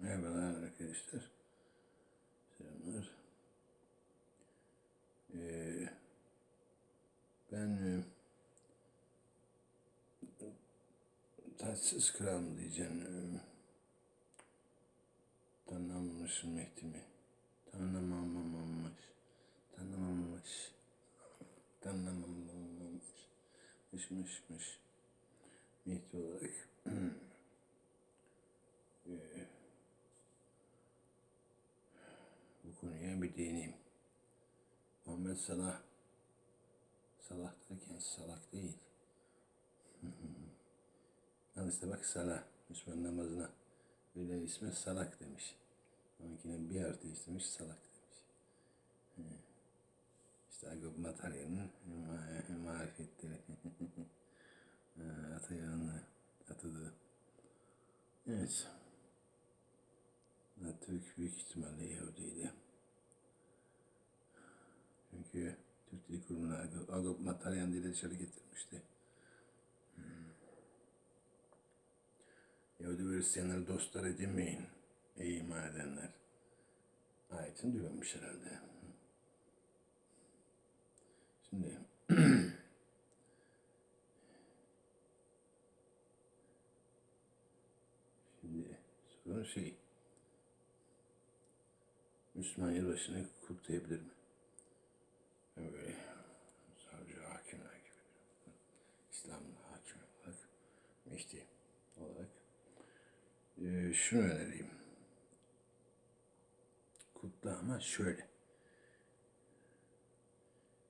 Merhabalar arkadaşlar. Selamlar. Ee, ben e, tatsız kral mı diyeceğim? E, tanınamamış Mehdi mi? Tanınamamış. Tanınamamış. Tanınamamış. Mış mış mış. Mehdi olarak e, bu konuya bir değineyim. Muhammed Salah, Salah derken salak değil. Al işte bak Salah, Müslüman namazına öyle ismi salak demiş. Onunkine bir harf değiştirmiş salak demiş. İşte Agop Matarya'nın ma- marifetleri. Atayağını atadı. Evet. Agop- Mataryan dili dışarı getirmişti. Hmm. Yahudi ve Hristiyanları dostlar edinmeyin. Ey iman edenler. Ayetini duymamış herhalde. Şimdi Şimdi sorun şey Müslüman yılbaşını kutlayabilir mi? Ben böyle savcı hakimler gibi İslam'ın hakim olarak Mehdi olarak eee, şunu önereyim. Kutla ama şöyle.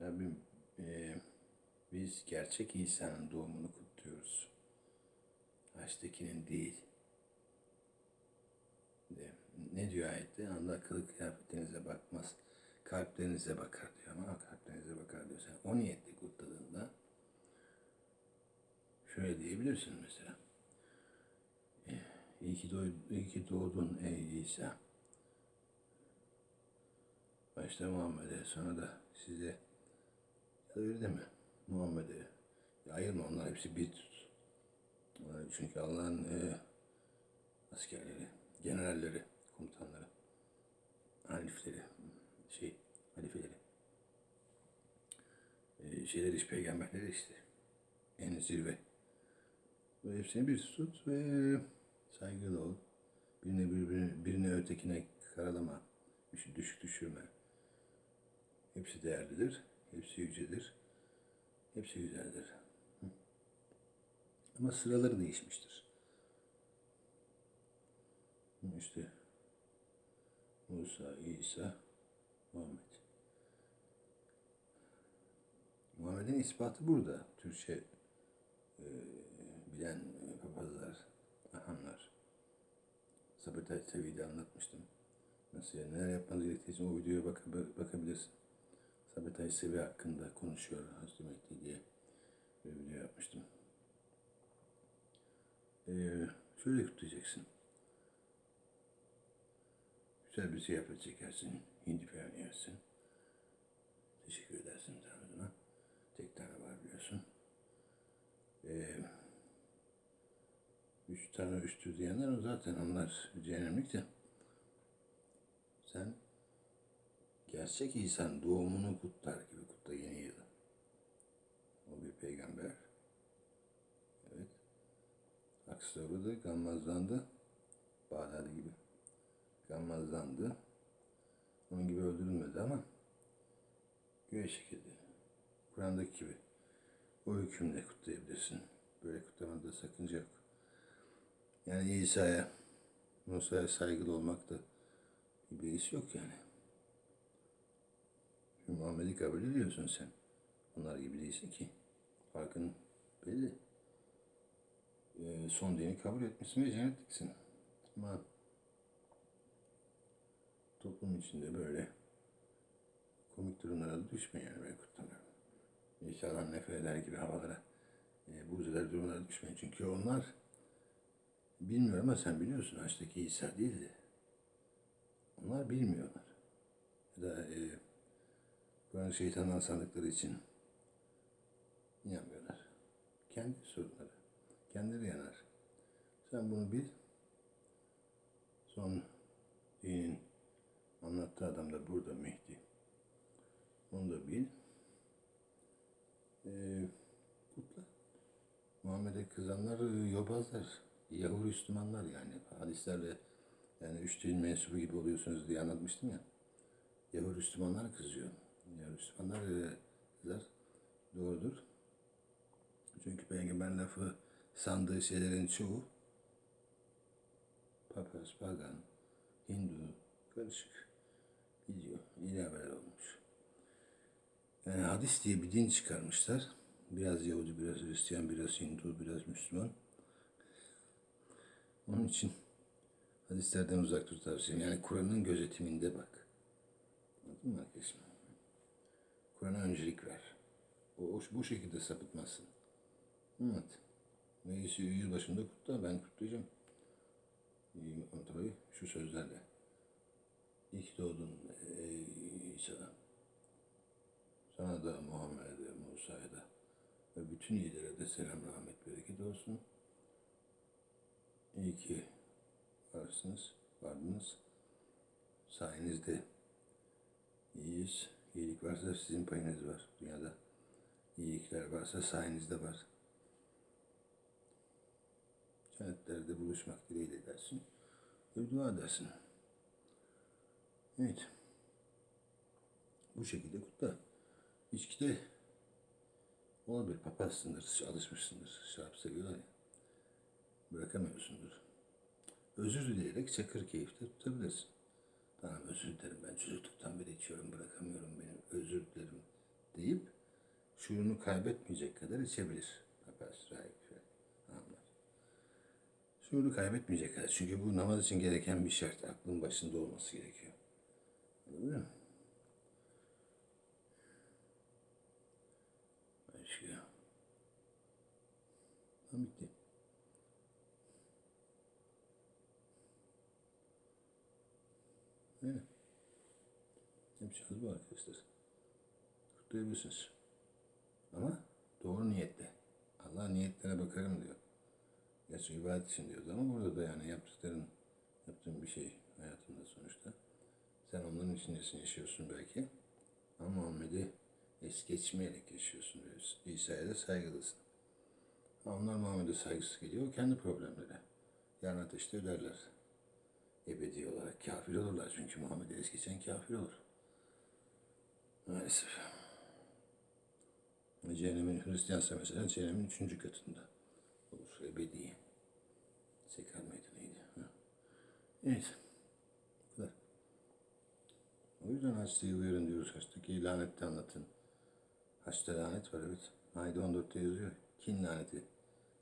Rabbim eee, biz gerçek İsa'nın doğumunu kutluyoruz. Haçtakinin değil. De, ne diyor ayette? Allah kılık kıyafetlerinize bakmaz. Kalplerinize bakar diyor ama kalplerinize bakar diyor. Sen o niyetle kutladığında şöyle diyebilirsin mesela. Eh, İyi ki, doğ, iyi ki doğdun ey İsa. Başta Muhammed'e sonra da size ya da öyle. Muhammed'e. Ayırma onlar hepsi bir tut. Çünkü Allah'ın e, askerleri, generalleri, komutanları, halifleri, şey, halifeleri, e, şeyler iş peygamberleri işte. En zirve. Ve hepsini bir tut ve saygılı ol. Birine birbirine, birine ötekine karalama, düşük, düşük düşürme. Hepsi değerlidir, hepsi yücedir, hepsi güzeldir. Ama sıraları değişmiştir. İşte Musa, İsa, Muhammed. Muhammed'in ispatı burada. Türkçe e, bilen e, papazlar, ahanlar. Sabotaj seviyede anlatmıştım. Nasıl yani neler yapmanız gerektiği o videoya bak bakabilirsin. Sabotaj seviye hakkında konuşuyor Hazreti Mehdi diye bir video yapmıştım. Ee, şöyle kutlayacaksın. Güzel bir ziyafet çekersin, hindi falan yersin. Teşekkür edersin Tanrı'na. Tek tane var biliyorsun. Ee, üç tane üstü diyenler o zaten onlar cehennemlik de. Sen gerçek İsa'nın doğumunu kutlar gibi kutla yeni yılı. O bir peygamber. Evet. Aksi uğradı, gammazlandı. Bağdadi gibi gammazlandı. Onun gibi öldürülmedi ama göğe çekildi. Kur'an'daki gibi o hükümle kutlayabilirsin. Böyle kutlamada sakınca yok. Yani İsa'ya, Musa'ya saygılı olmakta bir beis yok yani. Çünkü Muhammed'i kabul ediyorsun sen. Onlar gibi değilsin ki. Farkın belli. Ee, son dini kabul etmişsin ve cennetliksin. Ama toplum içinde böyle komik durumlara düşme yani ben kutlamıyorum. İnşallah nefret eder gibi havalara, e, eder durumlara düşmeyin. Çünkü onlar bilmiyorum ama sen biliyorsun Haç'taki İsa değildi. Onlar bilmiyorlar. Ya da e, Kur'an şeytandan sandıkları için inanmıyorlar. Kendi sorunları. Kendileri yanar. Sen bunu bil. Son dinin anlattığı adam da burada Mehdi. Onu da bil. Ee, kutla. Muhammed'e kızanlar yobazlar. Yahudi Müslümanlar yani. Hadislerle yani üç din mensubu gibi oluyorsunuz diye anlatmıştım ya. Yahudi Müslümanlar kızıyor. Yahudi Müslümanlar e, kızar. Doğrudur. Çünkü peygamber lafı sandığı şeylerin çoğu papaz, pagan, Hindu, karışık gidiyor. İlaveler olmuş. Yani hadis diye bir din çıkarmışlar. Biraz Yahudi, biraz Hristiyan, biraz Hindu, biraz Müslüman. Onun için hadislerden uzak dur tavsiyem. Yani Kur'an'ın gözetiminde bak. Anladın mı arkadaşım? Kur'an'a öncelik ver. O, o- bu şekilde sapıtmazsın. Evet. Neyse yılbaşında kutla. Ben kutlayacağım. Ama tabii şu sözlerle. Ki doğdun ey İsa. Sana da Muhammed'e, Musa'ya da ve bütün iyilere de selam, rahmet, bereket olsun. İyi ki varsınız, vardınız. Sayenizde iyiyiz. İyilik varsa sizin payınız var dünyada. İyilikler varsa sayenizde var. Cennetlerde buluşmak dileğiyle dersin. Ve dua edersin. Evet. Bu şekilde kutla. İçkide olabilir. Papazsındır, alışmışsındır. Şarap seviyorlar ya. Bırakamıyorsundur. Özür dileyerek çakır keyifte tutabilirsin. Tamam özür dilerim ben çocukluktan beri içiyorum bırakamıyorum benim özür dilerim deyip şuurunu kaybetmeyecek kadar içebilir. Papaz, rahip falan. Anlar. Şuuru kaybetmeyecek kadar. Çünkü bu namaz için gereken bir şart. Aklın başında olması gerekiyor. Anladın mı? Başka. Tamam bitti. Öyle. Yapacağınız bu arkadaşlar. Kutlayabilirsiniz. Ama doğru niyetle. Allah niyetlere bakarım diyor. Gerçi ibadet için diyordu ama burada da yani yaptıkların, yaptığın bir şey hayatında sonuçta. Sen onların içindesin, yaşıyorsun belki. Ama Muhammed'i es geçmeyerek yaşıyorsun diyorsun. İsa'ya da saygılısın. Ama Onlar Muhammed'e saygısız geliyor. Kendi problemleri. Yarın ateşte öderler. Ebedi olarak kafir olurlar. Çünkü Muhammed'i es geçen kafir olur. Maalesef. Cehennemin Hristiyansa mesela cehennemin üçüncü katında olur. Ebedi. Sekar meydanıydı. Ha. Evet. O yüzden hastayı uyarın diyoruz. Hastaki lanette anlatın. Haçta lanet var evet. Ayda 14'te yazıyor. Kin laneti.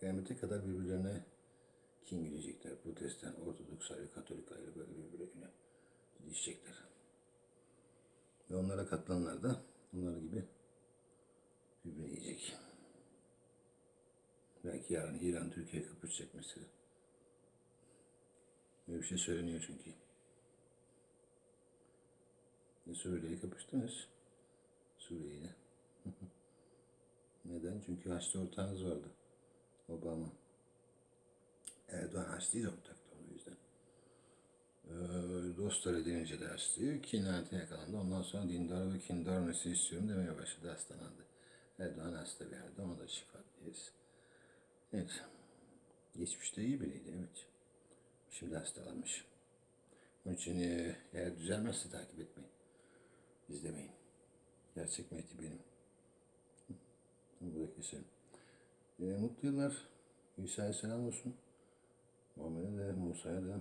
Kıyamete kadar birbirlerine kin güdecekler. Protestan, Ortodoks ayrı, Katolik ayrı böyle birbirlerine dişecekler. Ve onlara katılanlar da onlar gibi birbirini yiyecek. Belki yarın İran Türkiye kapışacak mesela. Böyle bir şey söyleniyor çünkü. E, Suriye'yi kapıştınız. Suriye'yle. Neden? Çünkü Haçlı ortağınız vardı. Obama. Erdoğan Haçlı'yı ortaktı o yüzden. Ee, dostlar edinince de Haçlı'yı kinayetine yakalandı. Ondan sonra dindar ve kindar olmasını istiyorum demeye başladı. Hastalandı. Erdoğan hasta bir halde. Ona da şifa dileriz. Evet. Geçmişte iyi biriydi evet. Şimdi hastalanmış. Onun için e, eğer düzelmezse takip etmeyin. İzlemeyin. Gerçek Mehdi benim. Burada keselim. E, mutlu yıllar. İsa'ya selam olsun. Muhammed'e de Musa'ya da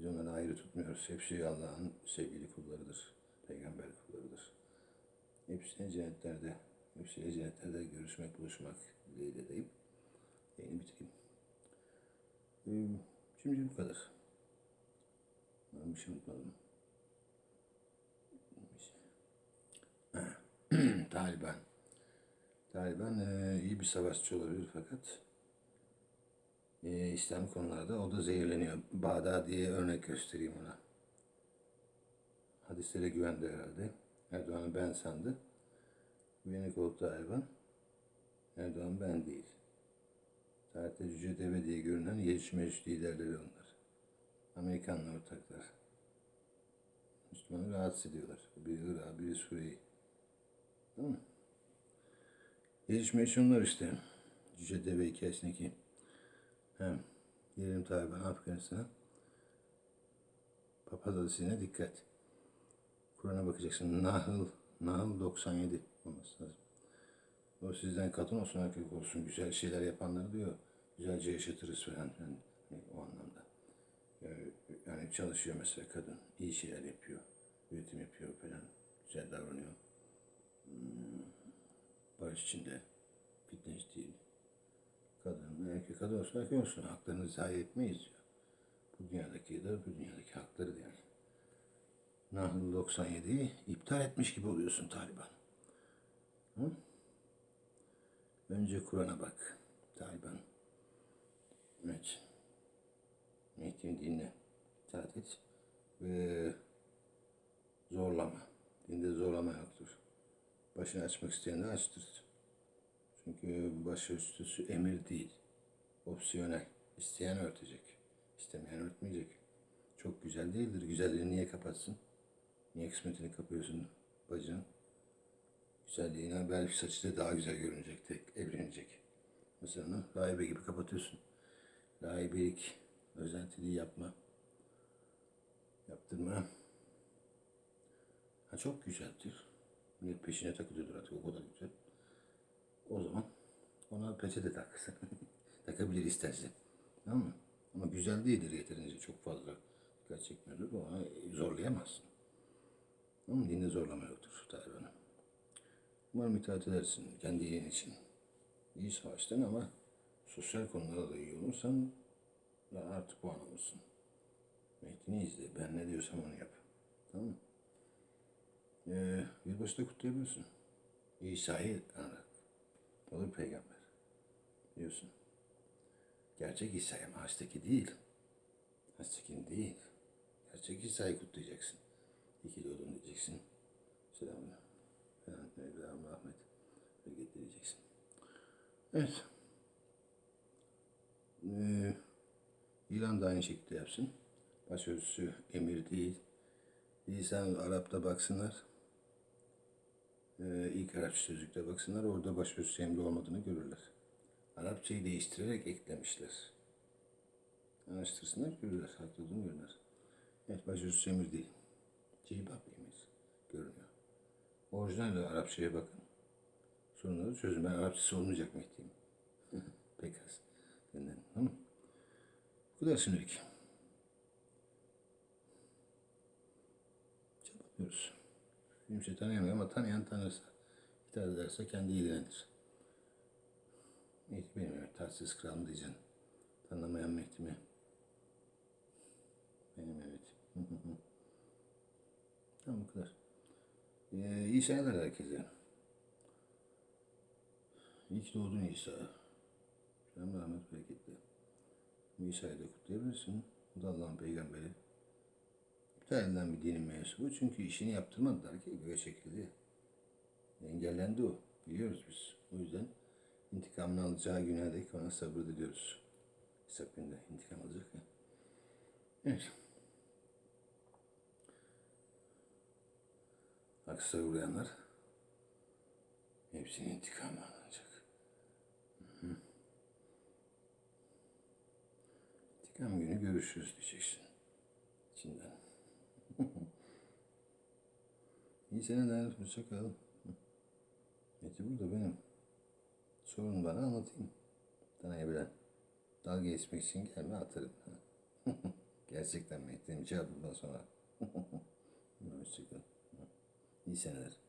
biz onları ayrı tutmuyoruz. Hepsi Allah'ın sevgili kullarıdır. Peygamber kullarıdır. Hepsine cennetlerde, hepsiyle cennetlerde görüşmek, buluşmak dileğiyle deyip yayını bitireyim. Ee, şimdi bu kadar. Ben bir şey unutmadım. Taliban. Taliban e, iyi bir savaşçı olabilir fakat e, İslam konularda o da zehirleniyor. Bağda diye örnek göstereyim ona. Hadislere güvendi herhalde. Erdoğan'ı ben sandı. Güveni koltuğu hayvan. Erdoğan ben değil. Tarihte cüce deve diye görünen Meclis liderleri onlar. Amerikanlı ortaklar. Müslümanı rahatsız ediyorlar. Biri Irak'ı, biri Suriye'yi. Değil mi? Gelişmeyi şunlar işte. Cüce Deve hikayesindeki hem gelelim Taliban Afganistan'a. Papaz Adası'na dikkat. Kur'an'a bakacaksın. Nahl, Nahl 97 olması lazım. O sizden kadın olsun erkek olsun güzel şeyler yapanları diyor. Güzelce yaşatırız falan. Yani, o anlamda. Yani, çalışıyor mesela kadın. iyi şeyler yapıyor. Üretim yapıyor falan. Güzel davranıyor. Hmm, barış içinde. Fitness değil. Kadın, erkek kadın olsun erkek olsun. Haklarını zayi etmeyiz diyor. Bu dünyadaki de bu dünyadaki hakları yani. Nahl 97'yi iptal etmiş gibi oluyorsun Taliban. Hı? Önce Kur'an'a bak. Taliban. Evet. Mehdi'yi dinle. İtaat et. Ve zorlama. Dinde zorlama yoktur. Başını açmak isteyen de açtır. Çünkü başüstüsü emir değil. Opsiyonel. İsteyen örtecek. İstemeyen örtmeyecek. Çok güzel değildir. Güzelliğini niye kapatsın? Niye kısmetini kapıyorsun bacının? Güzelliğine belki saçı da daha güzel görünecek, tek evlenecek. Mesela rahibe gibi kapatıyorsun. Rahibelik, özentiliği yapma. Yaptırma. Ha çok güzeldir. Millet peşine takılıyordur artık o kadar güzel. O zaman ona peçete taksın. Takabilir isterse. Tamam mı? Ama güzel değildir yeterince çok fazla dikkat çekmiyordur. Ona zorlayamazsın. Ama dinde zorlama yoktur Taliban'ın. Umarım itaat edersin kendi iyiliğin için. İyi savaştın ama sosyal konularda da iyi olursan ya artık puan alırsın. Mehdi'ni izle. Ben ne diyorsam onu yap. Tamam mı? Ee, yılbaşı da kutlayabilirsin. İsa'yı anarak. O da peygamber. Biliyorsun. Gerçek İsa'ya ama değil. Hastakinin değil. Gerçek İsa'yı kutlayacaksın. İyi ki doğdun diyeceksin. Selam. Falan, İbrahim Ahmet. Hareket diyeceksin. Evet. Ee, İran da aynı şekilde yapsın. Başörtüsü emir değil. Lisan Arap'ta baksınlar. Ee, ilk Arapça sözlükte baksınlar. Orada başörtüsü emri olmadığını görürler. Arapçayı değiştirerek eklemişler. Araştırsınlar, görürler. Haklı olduğunu görürler. Evet, başörtüsü emir değil. Cilbap emir görünüyor. Orijinal Arapçaya bakın. Sorunları çözün. Ben Arapçası olmayacak Mehdi'yim. Pek az. Benden. Tamam Bu kadar şimdilik. Çabalıyoruz. Kimse tanıyamıyor ama tanıyan tanırsa, itaat ederse kendi ilgilenir. Benim evet, tatsız kralım diyeceksin. Tanımayan Mehdi mi? Benim evet. tamam bu kadar. Ee, iyi seneler herkese. İyi ki doğdun İsa. Selam rahmet bereketli. İsa'yı da kutlayabilirsin. Bu da Allah'ın peygamberi. Edilen bir dinin mensubu. Çünkü işini yaptırmadılar ki böyle çekildi. Engellendi o. Biliyoruz biz. O yüzden intikamını alacağı güne dek ona sabır diliyoruz. İsa günde intikam alacak ya. Evet. Haksıza uğrayanlar hepsinin intikamı alınacak. İntikam günü görüşürüz diyeceksin. İçinden. İyi seneler. Hoşça kal. Meti burada benim. Sorun bana anlatayım. Tanıyabilen. Dalga geçmek için gelme atarım. Gerçekten Mehdi'nin cevabından sonra. Hoşça kal. İyi seneler.